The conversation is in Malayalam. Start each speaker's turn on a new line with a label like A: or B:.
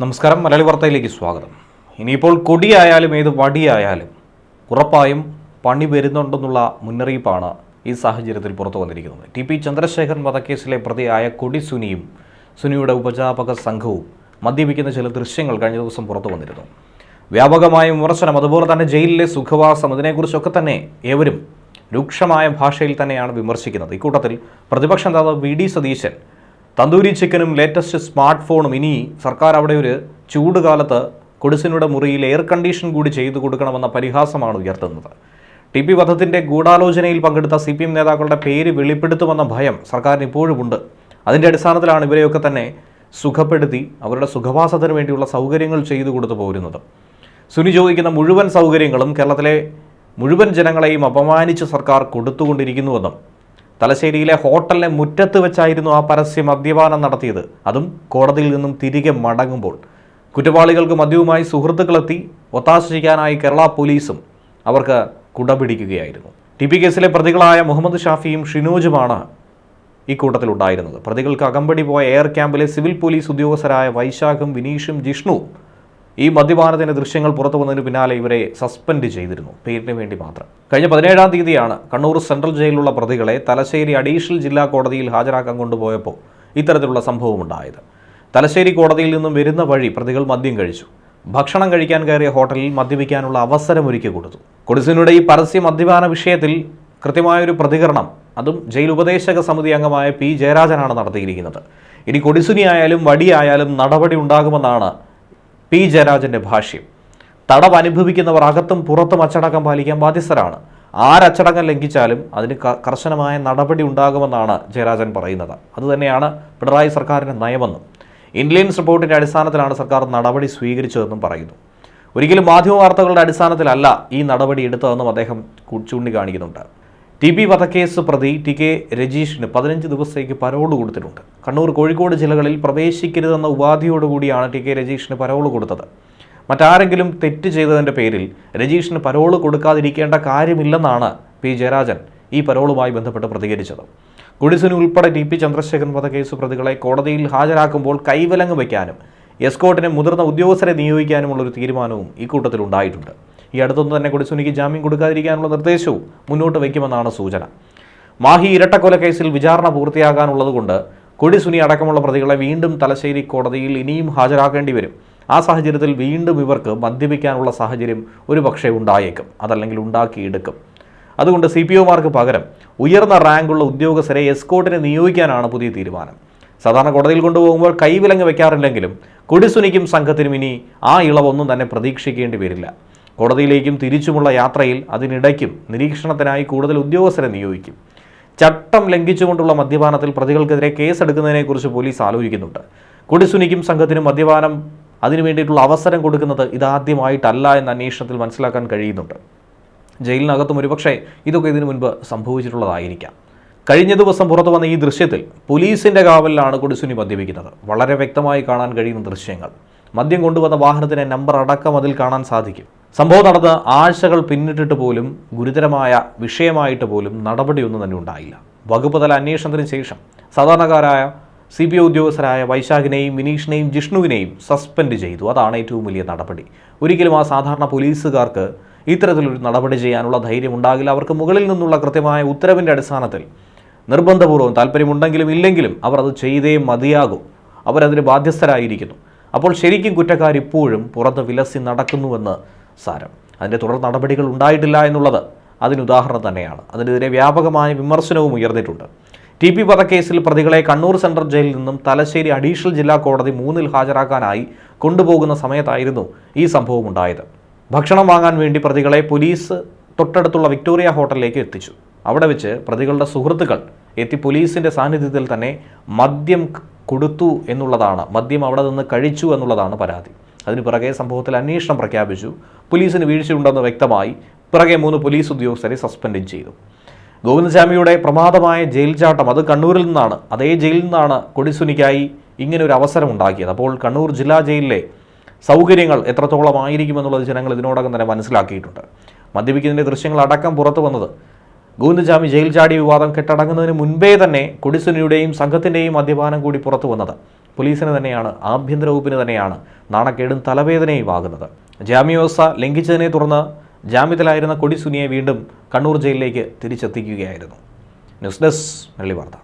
A: നമസ്കാരം. മലയാളി വാർത്തയിലേക്ക് സ്വാഗതം. ഇനിയിപ്പോൾ കൊടിയായാലും ഏത് വടിയായാലും ഉറപ്പായും പണി വരുന്നുണ്ടെന്നുള്ള മുന്നറിയിപ്പാണ് ഈ സാഹചര്യത്തിൽ പുറത്തു വന്നിരിക്കുന്നത്. ടി പി ചന്ദ്രശേഖരൻ വധക്കേസിലെ പ്രതിയായ കൊടി സുനിയും സുനിയുടെ ഉപജാപക സംഘവും മദ്യപിക്കുന്ന ചില ദൃശ്യങ്ങൾ കഴിഞ്ഞ ദിവസം പുറത്തു വന്നിരുന്നു. വ്യാപകമായ വിമർശനം അതുപോലെ തന്നെ ജയിലിലെ സുഖവാസം ഇതിനെക്കുറിച്ചൊക്കെ തന്നെ ഏവരും രൂക്ഷമായ ഭാഷയിൽ തന്നെയാണ് വിമർശിക്കുന്നത്. ഇക്കൂട്ടത്തിൽ പ്രതിപക്ഷ നേതാവ് വി ഡി സതീശൻ തന്തൂരി ചിക്കനും ലേറ്റസ്റ്റ് സ്മാർട്ട് ഫോണും ഇനി സർക്കാർ അവിടെ ഒരു ചൂട് കാലത്ത് കൊടിസിനുടെ മുറിയിൽ എയർ കണ്ടീഷൻ കൂടി ചെയ്തു കൊടുക്കണമെന്ന പരിഹാസമാണ് ഉയർത്തുന്നത്. ടി പി വധത്തിന്റെ ഗൂഢാലോചനയിൽ പങ്കെടുത്ത സി പി എം നേതാക്കളുടെ പേര് വെളിപ്പെടുത്തുമെന്ന ഭയം സർക്കാരിന് ഇപ്പോഴുമുണ്ട് അതിന്റെ അടിസ്ഥാനത്തിലാണ് ഇവരെയൊക്കെ തന്നെ സുഖപ്പെടുത്തി അവരുടെ സുഖവാസത്തിന് വേണ്ടിയുള്ള സൗകര്യങ്ങൾ ചെയ്തു കൊടുത്തു പോരുന്നത്. സുനി ചോദിക്കുന്ന മുഴുവൻ സൗകര്യങ്ങളും കേരളത്തിലെ മുഴുവൻ ജനങ്ങളെയും അപമാനിച്ച് സർക്കാർ കൊടുത്തുകൊണ്ടിരിക്കുന്നുവെന്നും തലശ്ശേരിയിലെ ഹോട്ടലിനെ മുറ്റത്ത് വെച്ചായിരുന്നു ആ പരസ്യ മദ്യപാനം നടത്തിയത്. അതും കോടതിയിൽ നിന്നും തിരികെ മടങ്ങുമ്പോൾ. കുറ്റവാളികൾക്ക് മദ്യവുമായി സുഹൃത്തുക്കളെത്തി. ഒത്താശ ചെയ്യാനായി കേരള പോലീസും അവർക്ക് കുടപിടിക്കുകയായിരുന്നു. ടി പി കേസിലെ പ്രതികളായ മുഹമ്മദ് ഷാഫിയും ഷിനോജുമാണ് ഈ കൂട്ടത്തിലുണ്ടായിരുന്നത്. പ്രതികൾക്ക് അകമ്പടി പോയ എയർ ക്യാമ്പിലെ സിവിൽ പോലീസ് ഉദ്യോഗസ്ഥരായ വൈശാഖും വിനീഷും ജിഷ്ണുവും ഈ മദ്യപാനത്തിന്റെ ദൃശ്യങ്ങൾ പുറത്തു വന്നതിന് പിന്നാലെ ഇവരെ സസ്പെൻഡ് ചെയ്തിരുന്നു. പേരിന് വേണ്ടി മാത്രം. കഴിഞ്ഞ പതിനേഴാം തീയതിയാണ് കണ്ണൂർ സെൻട്രൽ ജയിലിലുള്ള പ്രതികളെ തലശ്ശേരി അഡീഷണൽ ജില്ലാ കോടതിയിൽ ഹാജരാക്കാൻ കൊണ്ടുപോയപ്പോൾ ഇത്തരത്തിലുള്ള സംഭവം ഉണ്ടായത്. തലശ്ശേരി കോടതിയിൽ നിന്നും വരുന്ന വഴി പ്രതികൾ മദ്യം കഴിച്ചു. ഭക്ഷണം കഴിക്കാൻ കയറിയ ഹോട്ടലിൽ മദ്യപിക്കാനുള്ള അവസരമൊരുക്കി കൊടുത്തു. കൊടിസിനുടെ ഈ പരസ്യ മദ്യപാന വിഷയത്തിൽ കൃത്യമായൊരു പ്രതികരണം അതും ജയിൽ ഉപദേശക സമിതി അംഗമായ പി ജയരാജനാണ് നടത്തിയിരിക്കുന്നത്. ഇനി കൊടിസുനി ആയാലും വടിയായാലും നടപടി ഉണ്ടാകുമെന്നാണ് പി ജയരാജന്റെ ഭാഷ്യം. തടവ് അനുഭവിക്കുന്നവർ അകത്തും പുറത്തും അച്ചടക്കം പാലിക്കാൻ ബാധ്യസ്ഥരാണ്. ആരച്ചടക്കം ലംഘിച്ചാലും അതിന് കർശനമായ നടപടി ഉണ്ടാകുമെന്നാണ് ജയരാജൻ പറയുന്നത്. അതുതന്നെയാണ് പിണറായി സർക്കാരിന്റെ നയമെന്നും. ഇന്റലിജൻസ് റിപ്പോർട്ടിന്റെ അടിസ്ഥാനത്തിലാണ് സർക്കാർ നടപടി സ്വീകരിച്ചതെന്നും പറയുന്നു. ഒരിക്കലും മാധ്യമ വാർത്തകളുടെ അടിസ്ഥാനത്തിലല്ല ഈ നടപടി എടുത്തതെന്നും അദ്ദേഹം ചൂണ്ടിക്കാണിക്കുന്നുണ്ട്. ടി പി വധക്കേസ് പ്രതി ടി കെ രജീഷിന് പതിനഞ്ച് ദിവസത്തേക്ക് പരോൾ കൊടുത്തിട്ടുണ്ട്. കണ്ണൂർ കോഴിക്കോട് ജില്ലകളിൽ പ്രവേശിക്കരുതെന്ന ഉപാധിയോടുകൂടിയാണ് ടി കെ രജീഷിന് പരോൾ കൊടുത്തത്. മറ്റാരെങ്കിലും തെറ്റ് ചെയ്തതിന്റെ പേരിൽ രജീഷിന് പരോൾ കൊടുക്കാതിരിക്കേണ്ട കാര്യമില്ലെന്നാണ് പി ജയരാജൻ ഈ പരോളുമായി ബന്ധപ്പെട്ട് പ്രതികരിച്ചത്. കുടിസിന് ഉൾപ്പെടെ ടി പി ചന്ദ്രശേഖരൻ വധക്കേസ് പ്രതികളെ കോടതിയിൽ ഹാജരാക്കുമ്പോൾ കൈവലങ്ങ് വയ്ക്കാനും എസ്കോട്ടിനെ മുതിർന്ന ഉദ്യോഗസ്ഥരെ നിയോഗിക്കാനുമുള്ളൊരു തീരുമാനവും ഇക്കൂട്ടത്തിലുണ്ടായിട്ടുണ്ട് ഈ അടുത്തൊന്നും തന്നെ കൊടിസുനിക്ക് ജാമ്യം കൊടുക്കാതിരിക്കാനുള്ള നിർദ്ദേശവും മുന്നോട്ട് വയ്ക്കുമെന്നാണ് സൂചന. മാഹി ഇരട്ടക്കൊല കേസിൽ വിചാരണ പൂർത്തിയാകാനുള്ളതുകൊണ്ട് കൊടിസുനി അടക്കമുള്ള പ്രതികളെ വീണ്ടും തലശ്ശേരി കോടതിയിൽ ഇനിയും ഹാജരാക്കേണ്ടി വരും. ആ സാഹചര്യത്തിൽ വീണ്ടും ഇവർക്ക് മദ്യപിക്കാനുള്ള സാഹചര്യം ഒരു പക്ഷേ ഉണ്ടായേക്കും. അതല്ലെങ്കിൽ ഉണ്ടാക്കിയെടുക്കും. അതുകൊണ്ട് സി പി ഒമാർക്ക് പകരം ഉയർന്ന റാങ്കുള്ള ഉദ്യോഗസ്ഥരെ എസ്കോട്ടിനെ നിയോഗിക്കാനാണ് പുതിയ തീരുമാനം. സാധാരണ കോടതിയിൽ കൊണ്ടുപോകുമ്പോൾ കൈവിലങ്ങ് വെക്കാറില്ലെങ്കിലും കൊടിസുനിക്കും സംഘത്തിനും ഇനി ആ ഇളവൊന്നും തന്നെ പ്രതീക്ഷിക്കേണ്ടി വരില്ല. കോടതിയിലേക്കും തിരിച്ചുമുള്ള യാത്രയിൽ അതിനിടയ്ക്കും നിരീക്ഷണത്തിനായി കൂടുതൽ ഉദ്യോഗസ്ഥരെ നിയോഗിക്കും. ചട്ടം ലംഘിച്ചുകൊണ്ടുള്ള മദ്യപാനത്തിൽ പ്രതികൾക്കെതിരെ കേസെടുക്കുന്നതിനെക്കുറിച്ച് പോലീസ് ആലോചിക്കുന്നുണ്ട്. കൊടിസുനിക്കും സംഘത്തിനും മദ്യപാനം അതിനു വേണ്ടിയിട്ടുള്ള അവസരം കൊടുക്കുന്നത് ഇതാദ്യമായിട്ടല്ല എന്ന അന്വേഷണത്തിൽ മനസ്സിലാക്കാൻ കഴിയുന്നുണ്ട്. ജയിലിനകത്തും ഒരുപക്ഷെ ഇതൊക്കെ ഇതിനു മുൻപ് സംഭവിച്ചിട്ടുള്ളതായിരിക്കാം. കഴിഞ്ഞ ദിവസം പുറത്തു വന്ന ഈ ദൃശ്യത്തിൽ പോലീസിന്റെ കാവലിലാണ് കൊടിസുനി മദ്യപിക്കുന്നത്. വളരെ വ്യക്തമായി കാണാൻ കഴിയുന്ന ദൃശ്യങ്ങൾ. മദ്യം കൊണ്ടുവന്ന വാഹനത്തിന്റെ നമ്പർ അടക്കം അതിൽ കാണാൻ സാധിക്കും. സംഭവം നടന്ന് ആഴ്ചകൾ പിന്നിട്ടിട്ട് പോലും ഗുരുതരമായ വിഷയമായിട്ട് പോലും നടപടിയൊന്നും തന്നെ ഉണ്ടായില്ല. വകുപ്പ് തല അന്വേഷണത്തിന് ശേഷം സാധാരണക്കാരായ സി ബി ഐ ഉദ്യോഗസ്ഥരായ വൈശാഖിനെയും വിനീഷിനെയും ജിഷ്ണുവിനെയും സസ്പെൻഡ് ചെയ്തു. അതാണ് ഏറ്റവും വലിയ നടപടി. ഒരിക്കലും ആ സാധാരണ പോലീസുകാർക്ക് ഇത്തരത്തിലൊരു നടപടി ചെയ്യാനുള്ള ധൈര്യം ഉണ്ടാകില്ല. അവർക്ക് മുകളിൽ നിന്നുള്ള കൃത്യമായ ഉത്തരവിന്റെ അടിസ്ഥാനത്തിൽ നിർബന്ധപൂർവം താല്പര്യമുണ്ടെങ്കിലും ഇല്ലെങ്കിലും അവർ അത് ചെയ്തേ മതിയാകും. അവരതിന് ബാധ്യസ്ഥരായിരിക്കുന്നു. അപ്പോൾ ശരിക്കും കുറ്റക്കാരിപ്പോഴും പുറത്ത് വിലസി നടക്കുന്നുവെന്ന് സാരം. അതിന്റെ തുടർ നടപടികൾ ഉണ്ടായിട്ടില്ല എന്നുള്ളത് അതിനുദാഹരണം തന്നെയാണ്. അതിനെതിരെ വ്യാപകമായ വിമർശനവും ഉയർന്നിട്ടുണ്ട്. ടി പി വധക്കേസിൽ പ്രതികളെ കണ്ണൂർ സെൻട്രൽ ജയിലിൽ നിന്നും തലശ്ശേരി അഡീഷണൽ ജില്ലാ കോടതി മൂന്നിൽ ഹാജരാക്കാനായി കൊണ്ടുപോകുന്ന സമയത്തായിരുന്നു ഈ സംഭവം ഉണ്ടായത്. ഭക്ഷണം വാങ്ങാൻ വേണ്ടി പ്രതികളെ പോലീസ് തൊട്ടടുത്തുള്ള വിക്ടോറിയ ഹോട്ടലിലേക്ക് എത്തിച്ചു. അവിടെ വെച്ച് പ്രതികളുടെ സുഹൃത്തുക്കൾ എത്തി പോലീസിന്റെ സാന്നിധ്യത്തിൽ തന്നെ മദ്യം കൊടുത്തു എന്നുള്ളതാണ് മദ്യം അവിടെ നിന്ന് കഴിച്ചു എന്നുള്ളതാണ് പരാതി. അതിന് പിറകെ സംഭവത്തിൽ അന്വേഷണം പ്രഖ്യാപിച്ചു. പോലീസിന് വീഴ്ചയുണ്ടെന്ന് വ്യക്തമായി പിറകെ മൂന്ന് പോലീസ് ഉദ്യോഗസ്ഥരെ സസ്പെൻഡും ചെയ്തു. ഗോവിന്ദസ്വാമിയുടെ പ്രമാദമായ ജയിൽ ചാട്ടം അത് കണ്ണൂരിൽ നിന്നാണ്. അതേ ജയിലിൽ നിന്നാണ് കൊടിസുനിക്കായി ഇങ്ങനെ ഒരു അവസരം ഉണ്ടാക്കിയത്. അപ്പോൾ കണ്ണൂർ ജില്ലാ ജയിലിലെ സൗകര്യങ്ങൾ എത്രത്തോളം ആയിരിക്കുമെന്നുള്ളത് ജനങ്ങൾ ഇതിനോടകം തന്നെ മനസ്സിലാക്കിയിട്ടുണ്ട്. മദ്യപിക്കുന്നതിന്റെ ദൃശ്യങ്ങൾ അടക്കം പുറത്തു വന്നത് ഗോവിന്ദസ്വാമി ജയിൽ ചാടി വിവാദം കെട്ടടങ്ങുന്നതിന് മുൻപേ തന്നെ കൊടിസുനിയുടെയും സംഘത്തിന്റെയും മദ്യപാനം കൂടി പുറത്തു വന്നത്. പോലീസിന് തന്നെയാണ് ആഭ്യന്തര വകുപ്പിന് തന്നെയാണ് നാണക്കേടും തലവേദനയും ആകുന്നത്. ജാമ്യവ്യവസ്ഥ ലംഘിച്ചതിനെ തുടർന്ന് ജാമ്യത്തിലായിരുന്ന കൊടിസുനിയെ വീണ്ടും കണ്ണൂർ ജയിലിലേക്ക് തിരിച്ചെത്തിക്കുകയായിരുന്നു. ന്യൂസ് ഡെസ്ക് വെള്ളി വാർത്ത